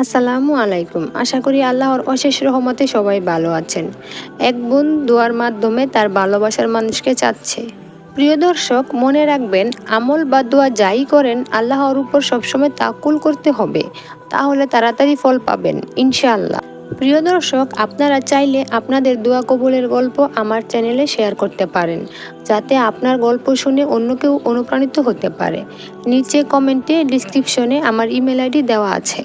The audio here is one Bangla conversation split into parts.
আসসালামু আলাইকুম। আশা করি আল্লাহর অশেষ রহমতে সবাই ভালো আছেন। এক বোন দোয়ার মাধ্যমে তার ভালোবাসার মানুষকে চাচ্ছে। প্রিয় দর্শক, মনে রাখবেন, আমল বা দোয়া যাই করেন, আল্লাহর উপর সবসময় তাকুল করতে হবে। তাহলে তাড়াতাড়ি ফল পাবেন, ইনশাআল্লাহ। প্রিয় দর্শক, আপনারা চাইলে আপনাদের দোয়া কবুলের গল্প আমার চ্যানেলে শেয়ার করতে পারেন, যাতে আপনার গল্প শুনে অন্য কেউ অনুপ্রাণিত হতে পারে। নিচে কমেন্টে, ডিসক্রিপশনে আমার ইমেল আইডি দেওয়া আছে।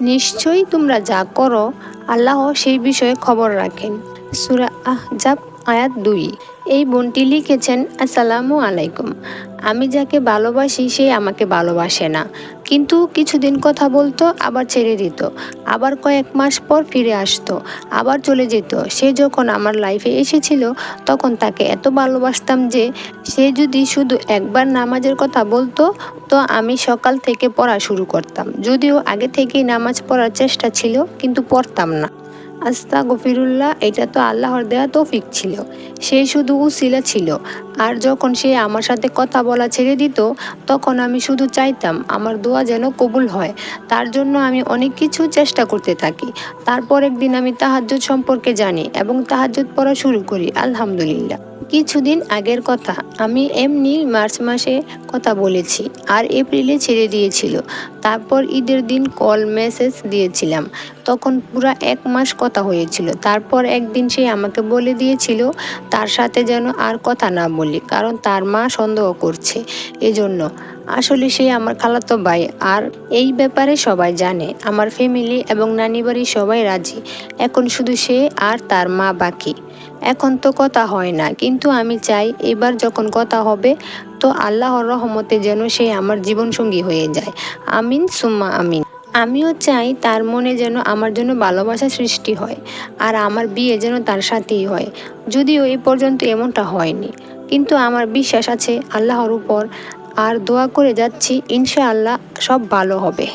নিশ্চয়ই তোমরা যা করো আল্লাহ সেই বিষয়ে খবর রাখেন। সুরা আহজাব আয়াত দুই। এই বোনটি লিখেছেন, আসসালামু আলাইকুম। আমি যাকে ভালোবাসি, সে আমাকে ভালোবাসে না। কিন্তু কিছুদিন কথা বলতো, আবার ছেড়ে দিত। আবার কয়েক মাস পর ফিরে আসতো, আবার চলে যেত। সে যখন আমার লাইফে এসেছিল, তখন তাকে এত ভালোবাসতাম যে, সে যদি শুধু একবার নামাজের কথা বলতো, তো আমি সকাল থেকে পড়া শুরু করতাম। যদিও আগে থেকেই নামাজ পড়ার চেষ্টা ছিল, কিন্তু পড়তাম না। আস্তা গফিরুল্লাহ এটা তো আল্লাহর দেয়া তৌফিক ছিল। সে শুধু উসিলা ছিল। আর যখন সে আমার সাথে কথা বলা ছেড়ে দিত, তখন আমি শুধু চাইতাম আমার দোয়া যেন কবুল হয়। তার জন্য আমি অনেক কিছু চেষ্টা করতে থাকি। তারপর একদিন আমি তাহাজ্জুদ সম্পর্কে জানি এবং তাহাজ্জুদ পড়া শুরু করি, আলহামদুলিল্লাহ। কিছুদিন আগের কথা, আমি এমনি মার্চ মাসে কথা বলেছি আর এপ্রিলে ছেড়ে দিয়েছিল। তারপর ঈদের দিন কল মেসেজ দিয়েছিলাম। তখন পুরা এক মাস কথা হয়েছিল। তারপর একদিন সে আমাকে বলে দিয়েছিল, তার সাথে যেন আর কথা না বলি, কারণ তার মা সন্দেহ করছে। এজন্য আসলে সে আমার খালাতো ভাই। আর এই ব্যাপারে সবাই জানে, আমার ফ্যামিলি এবং নানি বাড়ির সবাই রাজি। এখন শুধু সে আর তার মা বাকি। এখন তো কথা হয় না। কিন্তু আমি চাই এবার যখন কথা হবে, তো আল্লাহর রহমতে যেন সে আমার জীবনসঙ্গী হয়ে যায়। আমিন, সুম্মা আমিন। আমিও চাই তার মনে যেন আমার জন্য ভালোবাসা সৃষ্টি হয়, আর আমার বিয়ে যেন তার সাথেই হয়। যদিও এই পর্যন্ত এমনটা হয়নি, কিন্তু আমার বিশ্বাস আছে আল্লাহর উপর। আর দোয়া করে যাচ্ছি, ইনশাআল্লাহ সব ভালো হবে।